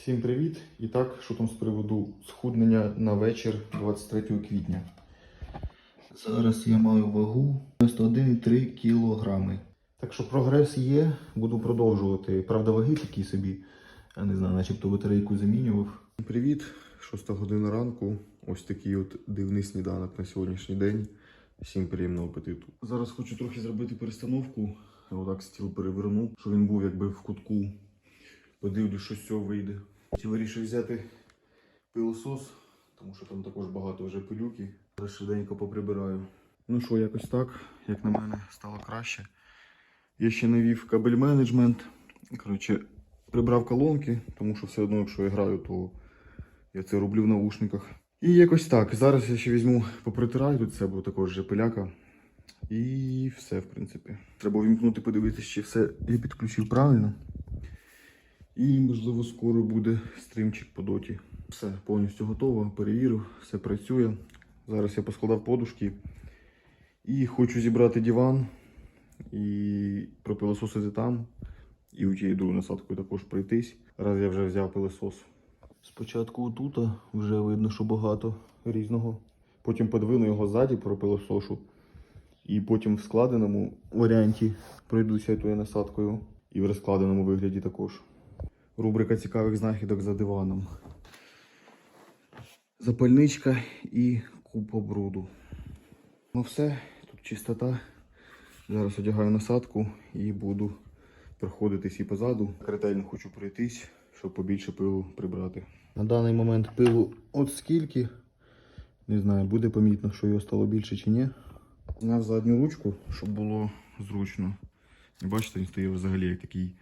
Всім привіт! І так, що там з приводу схуднення на вечір 23 квітня. Зараз я маю вагу 91,3 кілограми. Так що прогрес є, буду продовжувати. Правда, ваги такі собі. Я не знаю, начебто батарейку замінював. Привіт, 6 година ранку. Ось такий от дивний сніданок на сьогоднішній день. Всім приємного апетиту. Зараз хочу трохи зробити перестановку. Отак стіл переверну, щоб він був якби в кутку. Подивлюсь, що з цього вийде. Вирішив взяти пилосос, тому що там також багато вже пилюки. Зараз швиденько поприбираю. Ну що, якось так, як на мене, стало краще. Я ще навів кабель менеджмент. Коротше, прибрав колонки, тому що все одно, якщо я граю, то я це роблю в наушниках. І якось так. Зараз я ще візьму, попритираю тут це, бо також вже пиляка. І все, в принципі. Треба вімкнути, подивитися, чи все я підключив правильно. І, можливо, скоро буде стрімчик по доті. Все повністю готово, перевірив, все працює. Зараз я поскладав подушки і хочу зібрати диван і пропилососити там. І у тією другою насадкою також пройтись. Раз я вже взяв пилосос. Спочатку отут вже видно, що багато різного. Потім подвину його ззаді пропилосошу. І потім в складеному варіанті пройдуся тою насадкою. І в розкладеному вигляді також. Рубрика цікавих знахідок за диваном. Запальничка і купа бруду. Ну все, тут чистота. Зараз одягаю насадку і буду проходитись і позаду. Ретельно хочу пройтись, щоб побільше пилу прибрати. На даний момент пилу от скільки. Не знаю, буде помітно, що його стало більше чи ні. Зняв задню ручку, щоб було зручно. І бачите, він стає взагалі як такий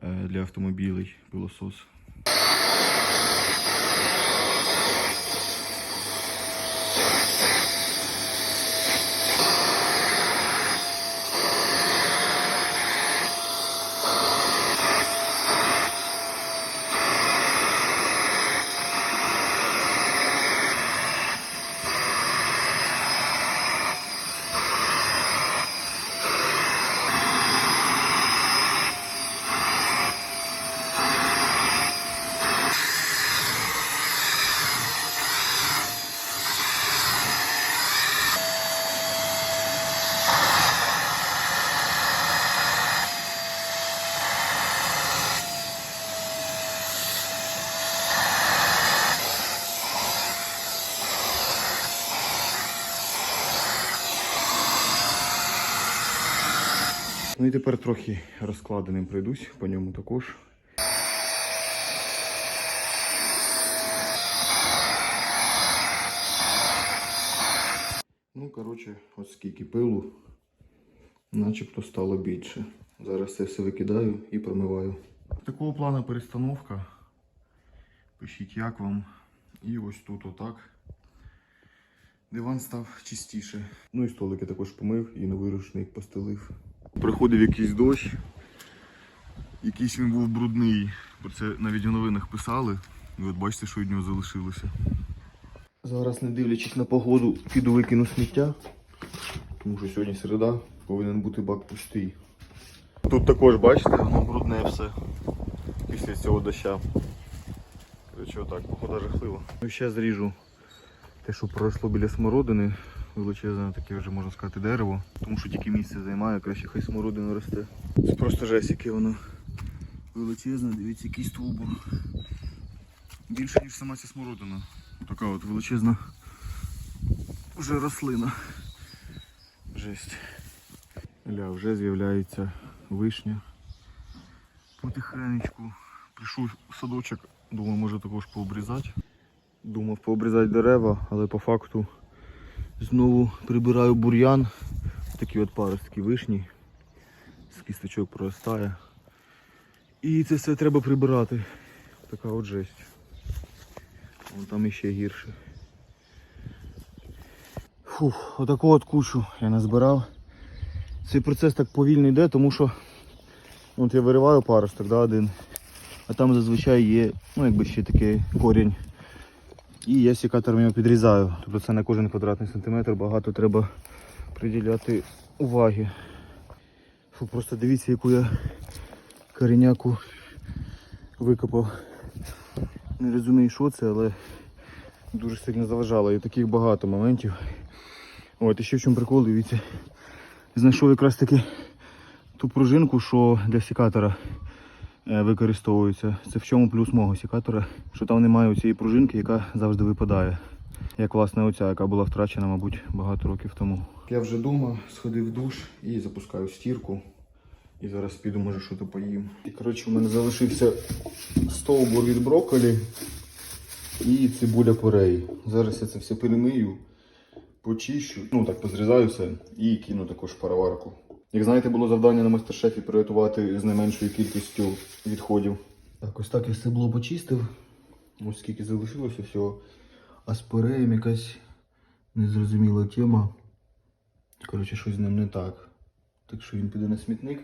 для автомобілей пилосос. Ну і тепер трохи розкладеним пройдусь по ньому також. Ну, коротше, ось скільки пилу, начебто стало більше. Зараз це все викидаю і промиваю. Такого плану перестановка. Пишіть, як вам. І ось тут отак. Диван став чистіше. Ну і столики також помив і новий рушник постелив. Приходив якийсь дощ. Якийсь він був брудний. Про це навіть у новинах писали. І от бачите, що від нього залишилося. Зараз, не дивлячись на погоду, піду викину сміття. Тому що сьогодні середа, повинен бути бак пустий. Тут також, бачите, воно брудне все після цього доща. Короче, отак, похода жахливо. Ну, ще зріжу те, що проросло біля смородини. Величезне таке вже можна сказати дерево, тому що тільки місце займає, краще хай смородина росте. Це просто жесть, яке воно величезне, дивіться, який стовбур. Більше, ніж сама ця смородина. Така от величезна вже рослина. Жесть. Ля, вже з'являється вишня. Потихенечку. Прийшов в садочок, думаю, може також пообрізати. Думав пообрізати дерева, але по факту знову прибираю бур'ян. Такі от паростки вишні. З кісточок проростає. І це все треба прибирати. Така от жесть. Вон там іще гірше. Фух, отаку от кучу я назбирав. Цей процес так повільно йде, тому що от я вириваю паросток, да, один. А там зазвичай є, ну якби ще такий корінь. І я сікатором його підрізаю. Тобто це на кожен квадратний сантиметр багато треба приділяти уваги. Фу, просто дивіться, яку я коріняку викопав. Не розумію, що це, але дуже сильно заважало. І таких багато моментів. От, і ще в чому прикол, дивіться. Знайшов якраз таки ту пружинку, що для сікатора е, використовується. Це в чому плюс мого сікатора, що там немає цієї пружинки, яка завжди випадає. Як власне оця, яка була втрачена, мабуть, багато років тому. Я вже вдома сходив в душ і запускаю стірку. І зараз піду, може, що то поїм. І коротше, в мене залишився стовбур від брокколі і цибуля пореї. Зараз я це все перемию, почищу, ну так позрізаю все і кину також пароварку. Як знаєте, було завдання на мастер-шефі приготувати з найменшою кількістю відходів. Так, ось так я стебло почистив. Ось скільки залишилося всього. А з пореєм якась незрозуміла тема. Коротше, щось з ним не так. Так що він піде на смітник.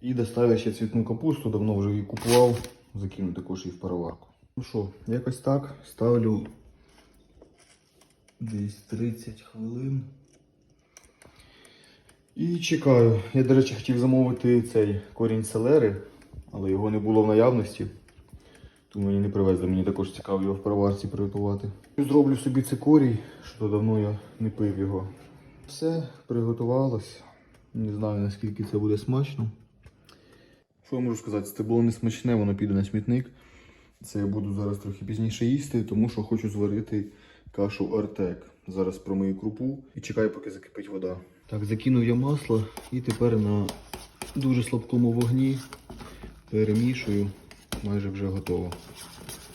І доставив ще цвітну капусту, давно вже її купував. Закину також її в пароварку. Ну що, якось так. Ставлю десь 30 хвилин. І чекаю. Я, до речі, хотів замовити цей корінь селери, але його не було в наявності. Тому мені не привезли. Мені також цікаво його в пароварці приготувати. Зроблю собі цикорій, що давно я не пив його. Все, приготувалось. Не знаю наскільки це буде смачно. Що я можу сказати? Це було не смачне, воно піде на смітник. Це я буду зараз трохи пізніше їсти, тому що хочу зварити кашу Артек. Зараз промию крупу і чекаю, поки закипить вода. Так, закинув я масло і тепер на дуже слабкому вогні перемішую. Майже вже готово.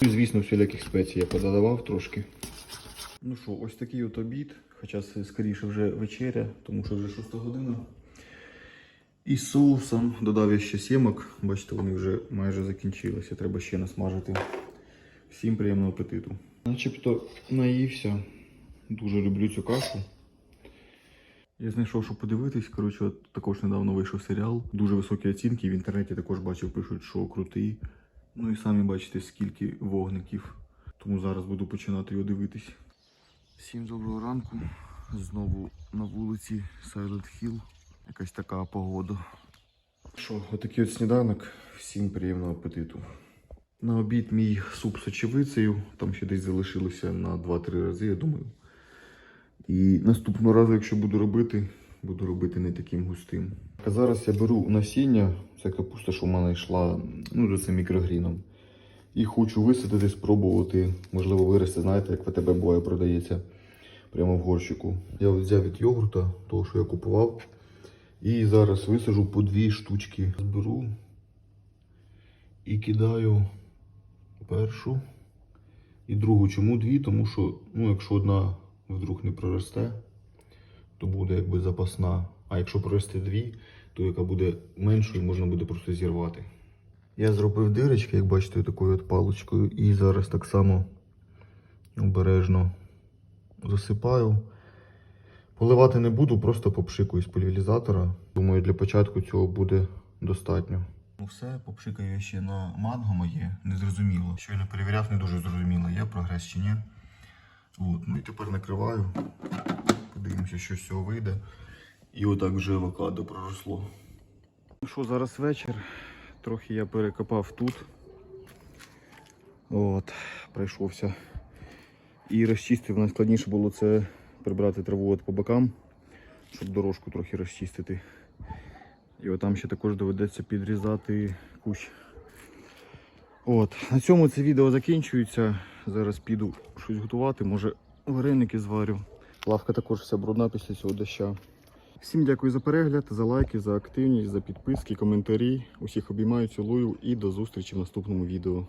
І, звісно, всіляких спецій я пододавав трошки. Ну що, ось такий от обід. Хоча це скоріше вже вечеря, тому що вже 6 година. І соусом додав я ще сімок. Бачите, вони вже майже закінчилися. Треба ще насмажити. Всім приємного апетиту. Начебто наївся. Дуже люблю цю кашу. Я знайшов, що подивитись. Коротше, от також недавно вийшов серіал. Дуже високі оцінки. В інтернеті також бачив, пишуть, що крутий. Ну і самі бачите, скільки вогників. Тому зараз буду починати його дивитись. Всім доброго ранку. Знову на вулиці Silent Hill. Якась така погода. Що, отакий от сніданок. Всім приємного апетиту. На обід мій суп з очевицею. Там ще десь залишилося на 2-3 рази, я думаю. І наступного разу, якщо буду робити, буду робити не таким густим. А зараз я беру насіння, це капуста, що в мене йшла ну, за цим мікрогріном. І хочу висадити, спробувати, можливо, вирости, знаєте, як ВТБ бою продається прямо в горщику. Я взяв від йогурта, того, що я купував. І зараз висажу по дві штучки. Зберу і кидаю першу і другу. Чому дві? Тому що, ну, якщо одна вдруг не проросте, то буде якби запасна. А якщо проросте дві, то яка буде меншою, можна буде просто зірвати. Я зробив дирочки, як бачите, такою от паличкою, і зараз так само обережно засипаю. Поливати не буду, просто попшикую з пульверізатора. Думаю, для початку цього буде достатньо. Ну все, попшикаю ще на манго моє, незрозуміло. Щойно перевіряв, не дуже зрозуміло, є прогрес чи ні. От, ну і тепер накриваю. Подивимося, що з цього вийде. І отак вже авокадо проросло. Що, зараз вечір. Трохи я перекопав тут. От, пройшовся. І розчистив. Найскладніше було це прибрати траву от по бокам, щоб дорожку трохи розчистити. І отам ще також доведеться підрізати кущ. От, на цьому це відео закінчується. Зараз піду щось готувати, може вареники зварю. Лавка також вся брудна після цього доща. Всім дякую за перегляд, за лайки, за активність, за підписки, коментарі. Усіх обіймаю, цілую і до зустрічі в наступному відео.